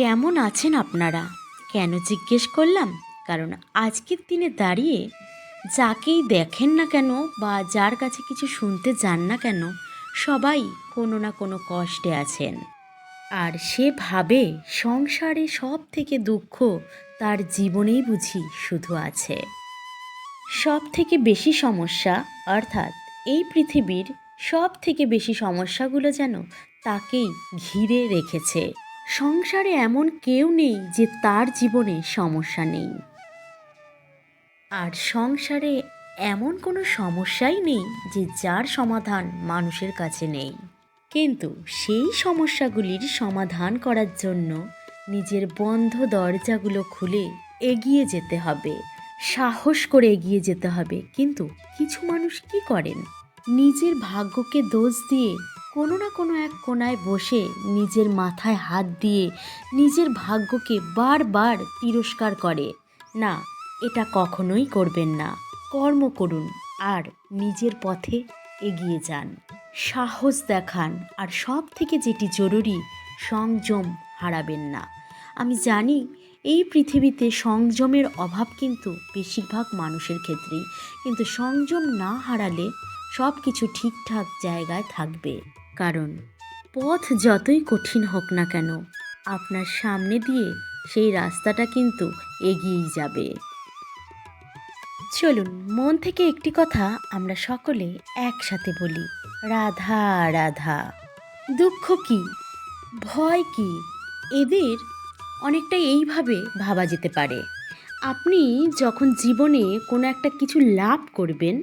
কেমন আছেন আপনারা? কেন জিজ্ঞেস করলাম? কারণ আজকের দিনে দাঁড়িয়ে যাকেই দেখেন না কেন বা যার কাছে কিছু শুনতে যান না কেন, সবাই কোনো না কোনো কষ্টে আছেন। আর সে ভাবে সংসারে সব থেকে দুঃখ তার জীবনেই বুঝি শুধু আছে। সব থেকে বেশি সমস্যা, অর্থাৎ এই পৃথিবীর সব থেকে বেশি সমস্যাগুলো যেন তাকেই ঘিরে রেখেছে। সংসারে এমন কেউ নেই যে তার জীবনে সমস্যা নেই। আর সংসারে এমন কোনো সমস্যাই নেই যে যার সমাধান মানুষের কাছে নেই। কিন্তু সেই সমস্যাগুলির সমাধান করার জন্য নিজের বন্ধ দরজাগুলো খুলে এগিয়ে যেতে হবে। সাহস করে এগিয়ে যেতে হবে। কিন্তু কিছু মানুষ কি করেন? নিজের ভাগ্যকে দোষ দিয়ে কোনো না কোনো এক কোনায় বসে নিজের মাথায় হাত দিয়ে নিজের ভাগ্যকে বারবার তিরস্কার করে। না, এটা কখনোই করবেন না। কর্ম করুন আর নিজের পথে এগিয়ে যান। সাহস দেখান আর সব থেকে যেটি জরুরি, সংযম হারাবেন না। আমি জানি এই পৃথিবীতে সংযমের অভাব কিন্তু বেশিরভাগ মানুষের ক্ষেত্রেই। কিন্তু সংযম না হারালে সব কিছু ঠিকঠাক জায়গায় থাকবে। কারণ, পথ যতই কঠিন হোক না কেন, আপনার সামনে দিয়ে সেই রাস্তাটা কিন্তু এগিয়েই যাবে। চলুন, মন থেকে একটি কথা আমরা সকলে একসাথে বলি। রাধা রাধা, দুঃখ কি? ভয় কি? এদের অনেকটা এইভাবে ভাবা যেতে পারে। আপনি যখন জীবনে কোনো একটা কিছু লাভ করবেন,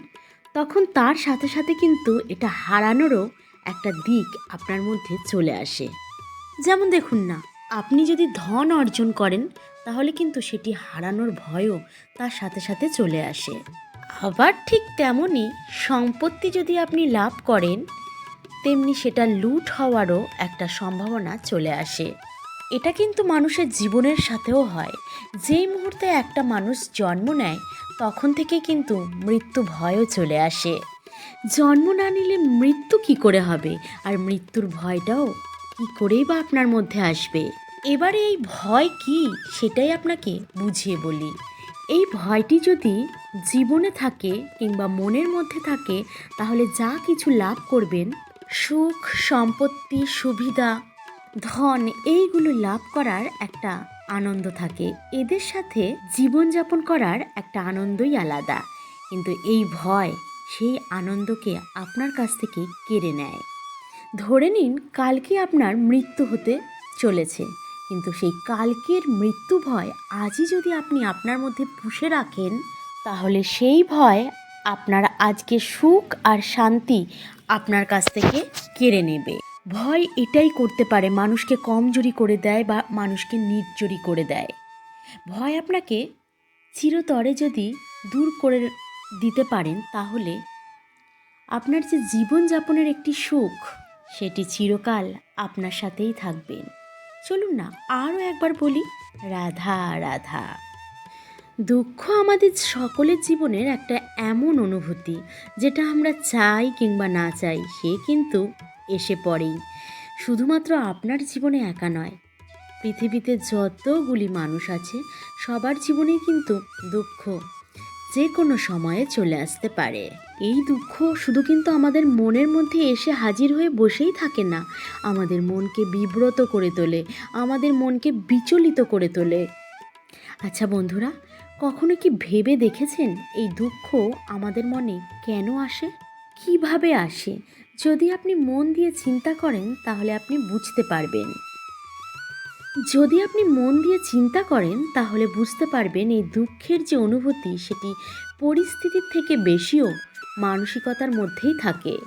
তখন তার সাথে সাথে কিন্তু এটা হারানোরও একটা দিক আপনার মধ্যে চলে আসে। যেমন দেখুন না, আপনি যদি ধন অর্জন করেন, তাহলে কিন্তু সেটি হারানোর ভয়ও তার সাথে সাথে চলে আসে। আবার ঠিক তেমনই সম্পত্তি যদি আপনি লাভ করেন, তেমনি সেটা লুট হওয়ারও একটা সম্ভাবনা চলে আসে। এটা কিন্তু মানুষের জীবনের সাথেও হয়। যেই মুহূর্তে একটা মানুষ জন্ম নেয়, তখন থেকে কিন্তু মৃত্যু ভয়ও চলে আসে। জন্ম না নিলে মৃত্যু কি করে হবে? আর মৃত্যুর ভয়টাও কি করেই বা আপনার মধ্যে আসবে? এবারে এই ভয় কি? সেটাই আপনাকে বুঝিয়ে বলি। এই ভয়টি যদি জীবনে থাকে কিংবা মনের মধ্যে থাকে, তাহলে যা কিছু লাভ করবেন, সুখ, সম্পত্তি, সুবিধা, ধন, এইগুলো লাভ করার একটা আনন্দ থাকে। এদের সাথে জীবনযাপন করার একটা আনন্দই আলাদা। কিন্তু এই ভয় সেই আনন্দকে আপনার কাছ থেকে কেড়ে নেয়। ধরে নিন কালকে আপনার মৃত্যু হতে চলেছে, কিন্তু সেই কালকের মৃত্যু ভয় আজই যদি আপনি আপনার মধ্যে পুষে রাখেন, তাহলে সেই ভয় আপনার আজকে সুখ আর শান্তি আপনার কাছ থেকে কেড়ে নেবে। ভয় এটাই করতে পারে মানুষকে কমজোরি করে দেয় বা মানুষকে নির্জরি করে দেয়। ভয় আপনাকে চিরতরে যদি দূর করে দিতে পারেন, তাহলে আপনার যে জীবনযাপনের একটি সুখ সেটি চিরকাল আপনার সাথেই থাকবেন। চলুন না, আরও একবার বলি, রাধা রাধা। দুঃখ আমাদের সকলের জীবনের একটা এমন অনুভূতি, যেটা আমরা চাই কিংবা না চাই, সে কিন্তু এসে পড়েই। শুধুমাত্র আপনার জীবনে একা নয়, পৃথিবীতে যতগুলি মানুষ আছে, সবার জীবনেই কিন্তু দুঃখ যে কোনো সময়ে চলে আসতে পারে। এই দুঃখ শুধু কিন্তু আমাদের মনের মধ্যে এসে হাজির হয়ে বসেই থাকে না। আমাদের মনকে বিব্রত করে তোলে, আমাদের মনকে বিচলিত করে তোলে। আচ্ছা বন্ধুরা, কখনো কি ভেবে দেখেছেন এই দুঃখ আমাদের মনে কেন আসে? কীভাবে আসে? যদি আপনি মন দিয়ে চিন্তা করেন, তাহলে আপনি বুঝতে পারবেন। যদি আপনি মন দিয়ে চিন্তা করেন, তাহলে বুঝতে পারবেন এই দুঃখের যে অনুভূতি, সেটি পরিস্থিতির থেকে বেশিও মানসিকতার মধ্যেই থাকে।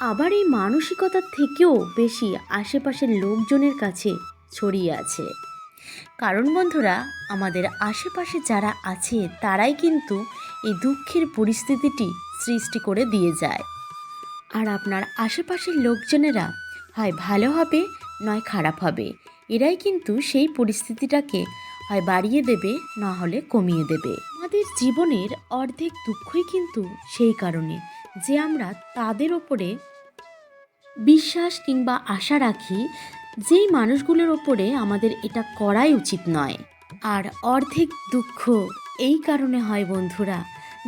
আবার এই মানসিকতার থেকেও বেশি আশেপাশের লোকজনের কাছে ছড়িয়ে আছে। কারণ বন্ধুরা, আমাদের আশেপাশে যারা আছে, তারাই কিন্তু এই দুঃখের পরিস্থিতিটি সৃষ্টি করে দিয়ে যায়। আর আপনার আশেপাশের লোকজনেরা, হয় ভালো হবে, নয় খারাপ হবে। এরাই কিন্তু সেই পরিস্থিতিটাকে হয় বাড়িয়ে দেবে, না হলে কমিয়ে দেবে। আমাদের জীবনের অর্ধেক দুঃখই কিন্তু সেই কারণে, যে আমরা তাদের ওপরে বিশ্বাস কিংবা আশা রাখি, যেই মানুষগুলোর ওপরে আমাদের এটা করাই উচিত নয়। আর অর্ধেক দুঃখ এই কারণে হয় বন্ধুরা,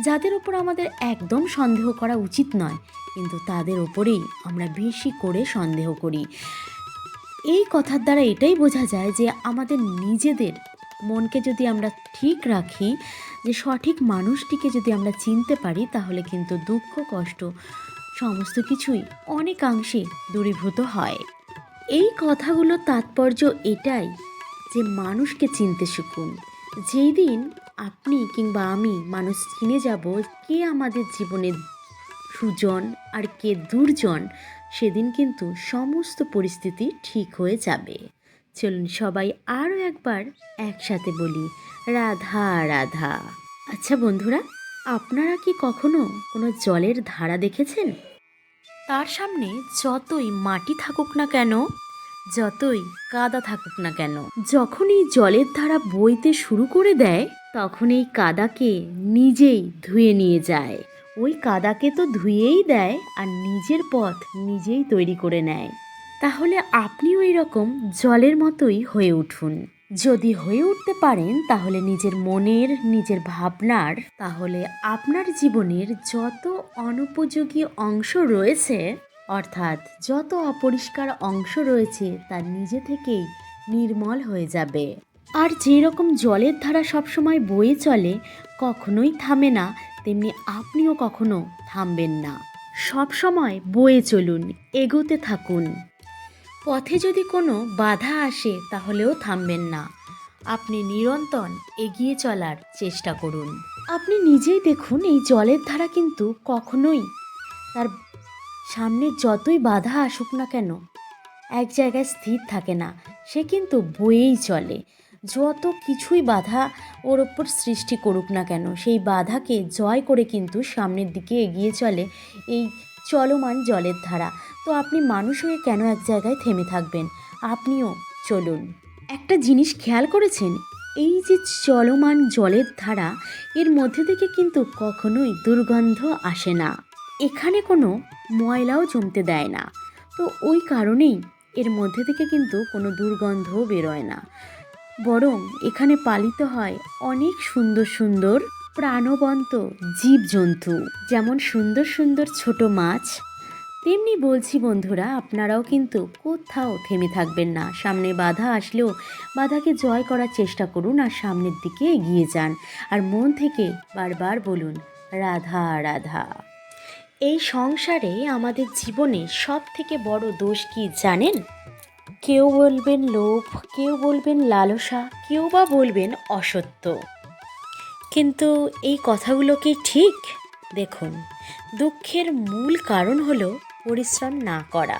যাদের ওপর আমাদের একদম সন্দেহ করা উচিত নয়, কিন্তু তাদের ওপরেই আমরা বেশি করে সন্দেহ করি। এই কথার দ্বারা এটাই বোঝা যায় যে আমাদের নিজেদের মনকে যদি আমরা ঠিক রাখি, যে সঠিক মানুষটিকে যদি আমরা চিনতে পারি, তাহলে কিন্তু দুঃখ, কষ্ট সমস্ত কিছুই অনেকাংশে দূরীভূত হয়। এই কথাগুলো তাৎপর্য এটাই যে মানুষকে চিনতে শিখুন। যেই দিন আপনি কিংবা আমি মানুষ চিনে যাব, কে আমাদের জীবনের সুজন আর কে দুর্জন সেদিন কিন্তু সমস্ত পরিস্থিতি ঠিক হয়ে যাবে। চলুন সবাই আরও একবার একসাথে বলি, রাধা রাধা। আচ্ছা বন্ধুরা, আপনারা কি কখনো কোনো জলের ধারা দেখেছেন? তার সামনে যতই মাটি থাকুক না কেন, যতই কাদা থাকুক না কেন, যখন এই জলের ধারা বইতে শুরু করে দেয়, তখন এই কাদাকে নিজেই ধুয়ে নিয়ে যায়। ওই কাদাকে তো ধুয়েই দেয় আর নিজের পথ নিজেই তৈরি করে নেয়। তাহলে আপনিও এরকম জলের মতোই হয়ে উঠুন। যদি হয়ে উঠতে পারেন, তাহলে নিজের মনের, নিজের ভাবনার, তাহলে আপনার জীবনের যত অনুপযোগী অংশ রয়েছে, অর্থাৎ যত অপরিষ্কার অংশ রয়েছে, তা নিজে থেকেই নির্মল হয়ে যাবে। আর যেরকম জলের ধারা সবসময় বয়ে চলে, কখনোই থামে না তেমনি আপনিও কখনো থামবেন না। সব সময় বয়ে চলুন, এগোতে থাকুন। পথে যদি কোনো বাধা আসে, তাহলেও থামবেন না। আপনি নিরন্তর এগিয়ে চলার চেষ্টা করুন। আপনি নিজেই দেখুন, এই জলের ধারা কিন্তু কখনোই তার সামনে যতই বাধা আসুক না কেন, এক জায়গায় স্থির থাকে না। সে কিন্তু বয়েই চলে। যত কিছুই বাধা ওর ওপর সৃষ্টি করুক না কেন, সেই বাধাকে জয় করে কিন্তু সামনের দিকে এগিয়ে চলে এই চলমান জলের ধারা। তো আপনি মানুষ হয়ে কেন এক জায়গায় থেমে থাকবেন? আপনিও চলুন। একটা জিনিস খেয়াল করেছেন? এই যে চলমান জলের ধারা, এর মধ্যে থেকে কিন্তু কখনোই দুর্গন্ধ আসে না। এখানে কোনো ময়লাও জমতে দেয় না। তো ওই কারণেই এর মধ্যে থেকে কিন্তু কোনো দুর্গন্ধও বেরোয় না। বরং এখানে পালিত হয় অনেক সুন্দর সুন্দর প্রাণবন্ত জীবজন্তু। যেমন সুন্দর সুন্দর ছোট মাছ, তেমনি বলছি বন্ধুরা, আপনারাও কিন্তু কোথাও থেমে থাকবেন না। সামনে বাধা আসলেও বাধাকে জয় করার চেষ্টা করুন আর সামনের দিকে এগিয়ে যান। আর মন থেকে বারবার বলুন, রাধা রাধা। এই সংসারে আমাদের জীবনে সব থেকে বড় দোষ কি জানেন? কেউ বলবেন লোভ, কেউ বলবেন লালসা, কেউ বা বলবেন অসত্য। কিন্তু এই কথাগুলো কি ঠিক? দেখুন, দুঃখের মূল কারণ হলো পরিশ্রম না করা।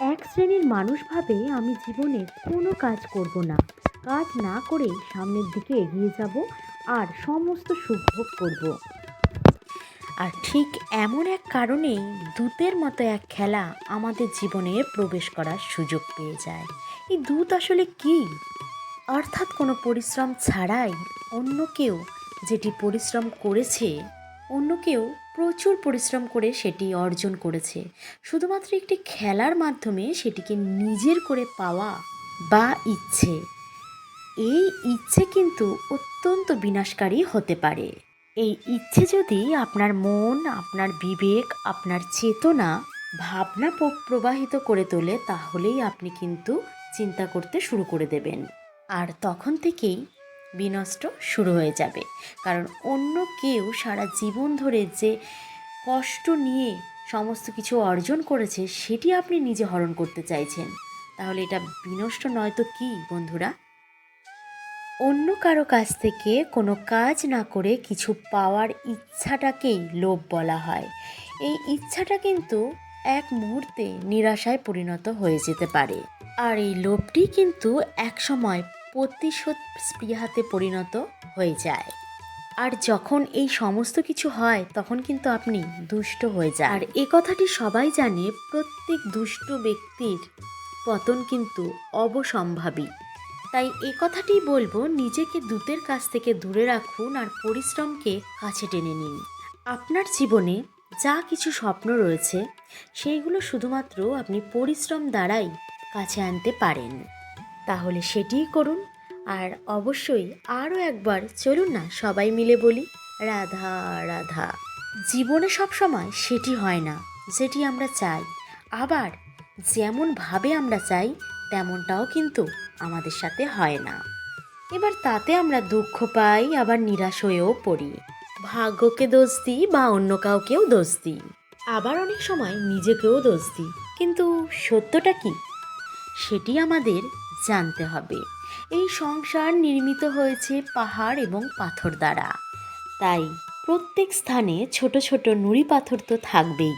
এক শ্রেণির মানুষ ভাবে, আমি জীবনে কোনো কাজ করব না। কাজ না করে সামনের দিকে এগিয়ে যাব আর সমস্ত সুখ ভোগ করব। আর ঠিক এমন এক কারণেই দূতের মতো এক খেলা আমাদের জীবনে প্রবেশ করার সুযোগ পেয়ে যায়। এই দূত আসলে কি? অর্থাৎ কোনো পরিশ্রম ছাড়াই অন্য কেউ যেটি পরিশ্রম করেছে, অন্য কেউ প্রচুর পরিশ্রম করে সেটি অর্জন করেছে। শুধুমাত্র একটি খেলার মাধ্যমে সেটিকে নিজের করে পাওয়া বা ইচ্ছে। এই ইচ্ছে কিন্তু অত্যন্ত বিনাশকারী হতে পারে। এই ইচ্ছে যদি আপনার মন, আপনার বিবেক, আপনার চেতনা ভাবনা প্রবাহিত করে তোলে, তাহলেই আপনি কিন্তু চিন্তা করতে শুরু করে দেবেন। আর তখন থেকেই বিনষ্ট শুরু হয়ে যাবে। কারণ অন্য কেউ সারা জীবন ধরে যে কষ্ট নিয়ে সমস্ত কিছু অর্জন করেছে, সেটি আপনি নিজে হরণ করতে চাইছেন। তাহলে এটা বিনষ্ট নয় তো কি, বন্ধুরা? অন্য কারও কাছ থেকে কোনো কাজ না করে কিছু পাওয়ার ইচ্ছাটাকেই লোভ বলা হয়। এই ইচ্ছাটা কিন্তু এক মুহূর্তে নিরাশায় পরিণত হয়ে যেতে পারে। আর এই লোভটি কিন্তু একসময় প্রতিশোধ স্পৃহাতে পরিণত হয়ে যায়। আর যখন এই সমস্ত কিছু হয়, তখন কিন্তু আপনি দুষ্ট হয়ে যান। আর এ কথাটি সবাই জানে, প্রত্যেক দুষ্ট ব্যক্তির পতন কিন্তু অবসম্ভাবী। তাই এ কথাটি বলব, নিজেকে দূতের কাছ থেকে দূরে রাখুন আর পরিশ্রমকে কাছে টেনে নিন। আপনার জীবনে যা কিছু স্বপ্ন রয়েছে, সেইগুলো শুধুমাত্র আপনি পরিশ্রম দ্বারাই কাছে আনতে পারেন। তাহলে সেটিই করুন আর অবশ্যই আরও একবার চলুন না, সবাই মিলে বলি, রাধা রাধা। জীবনে সব সময় সেটি হয় না, যেটি আমরা চাই। আবার যেমনভাবে আমরা চাই তেমনটাও কিন্তু আমাদের সাথে হয় না। এবার তাতে আমরা দুঃখ পাই, আবার নিরাশ হয়েও পড়ি। ভাগ্যকে দোষ দিই বা অন্য কাউকেও দোষ দিই। আবার অনেক সময় নিজেকেও দোষ দিই। কিন্তু সত্যটা কি? সেটি আমাদের জানতে হবে। এই সংসার নির্মিত হয়েছে পাহাড় এবং পাথর দ্বারা। তাই প্রত্যেক স্থানে ছোট ছোট নুড়ি পাথর তো থাকবেই।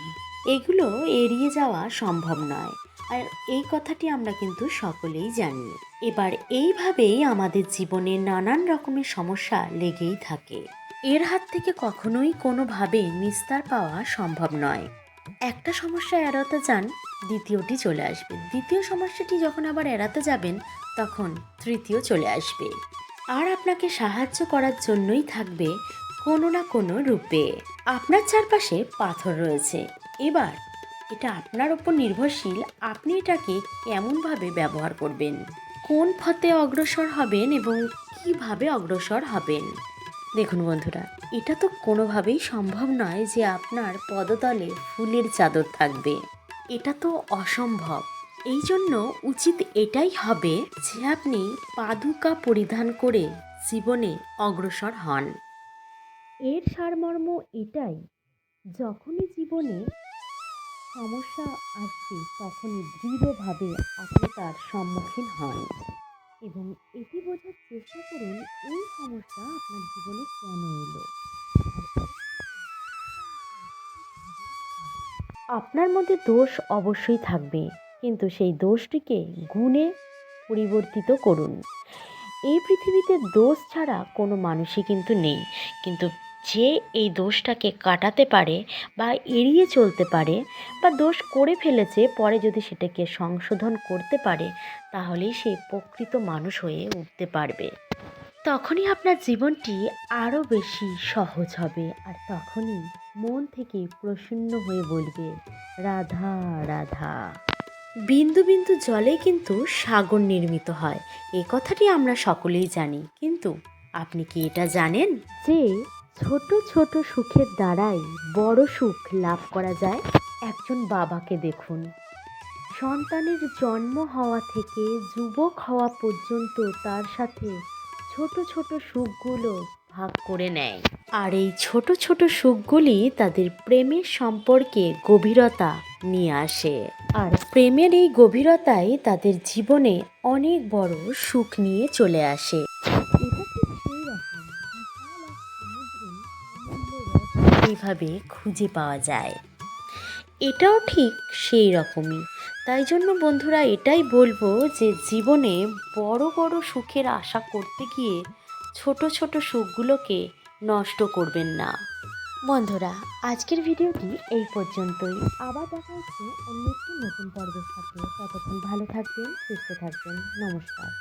এগুলো এড়িয়ে যাওয়া সম্ভব নয়। আর এই কথাটি আমরা কিন্তু সকলেই জানি। এবার এইভাবেই আমাদের জীবনে নানান রকমের সমস্যা লেগেই থাকে। এর হাত থেকে কখনোই কোনোভাবে নিস্তার পাওয়া সম্ভব নয়। একটা সমস্যা এড়াতে যান, দ্বিতীয়টি চলে আসবে। দ্বিতীয় সমস্যাটি যখন আবার এড়াতে যাবেন, তখন তৃতীয় চলে আসবে। আর আপনাকে সাহায্য করার জন্যই থাকবে কোনো না কোনো রূপে। আপনার চারপাশে পাথর রয়েছে। এবার এটা আপনার ওপর নির্ভরশীল, আপনি এটাকে কেমনভাবে ব্যবহার করবেন? কোন পথে অগ্রসর হবেন এবং কীভাবে অগ্রসর হবেন? দেখুন বন্ধুরা, এটা তো কোনোভাবেই সম্ভব নয় যে আপনার পদতলে ফুলের চাদর থাকবে। এটা তো অসম্ভব। এই জন্য উচিত এটাই হবে যে আপনি পাদুকা পরিধান করে জীবনে অগ্রসর হন। এর সারমর্ম এটাই, যখনই জীবনে সমস্যা আসবে তখনই দৃঢ়ভাবে আপনি তার সম্মুখীন হন। এবং এটি বোঝার চেষ্টা করুন, এই সমস্যা আপনার জীবনে কেন এলো? আপনার মধ্যে দোষ অবশ্যই থাকবে, কিন্তু সেই দোষটিকে গুণে পরিবর্তিত করুন। এই পৃথিবীতে দোষ ছাড়া কোনো মানুষই কিন্তু নেই। কিন্তু যে এই দোষটাকে কাটাতে পারে বা এড়িয়ে চলতে পারে বা দোষ করে ফেলেছে, পরে যদি সেটাকে সংশোধন করতে পারে, তাহলেই সে প্রকৃত মানুষ হয়ে উঠতে পারবে। তখনই আপনার জীবনটি আরও বেশি সহজ হবে আর তখনই মন থেকে প্রসন্ন হয়ে বলবে, রাধা রাধা। বিন্দু বিন্দু জলে কিন্তু সাগর নির্মিত হয়। এ কথাটি আমরা সকলেই জানি। কিন্তু আপনি কি এটা জানেন? যে ছোট ছোট সুখের দ্বারাই বড় সুখ লাভ করা যায়। একজন বাবাকে দেখুন। সন্তানের জন্ম হওয়া থেকে যুবক হওয়া পর্যন্ত তার সাথে ছোট ছোট সুখগুলো ভাগ করে নেয়। আর এই ছোট ছোট সুখগুলি তাদের প্রেমের সম্পর্কে গভীরতা নিয়ে আসে। আর প্রেমের এই গভীরতাই তাদের জীবনে অনেক বড় সুখ নিয়ে চলে আসে। রত্ন খুঁজে পাওয়া যায়। এটাও ঠিক সেই রকমই। তাই জন্য বন্ধুরা এটাই বলব যে জীবনে বড় বড় সুখের আশা করতে গিয়ে ছোট ছোট সুখগুলোকে নষ্ট করবেন না। বন্ধুরা, আজকের ভিডিওটি এই পর্যন্তই। আবার দেখা হচ্ছে অন্য একটি নতুন পর্বের সাথে। ততক্ষণ ভালো থাকবেন, সুস্থ থাকবেন। নমস্কার।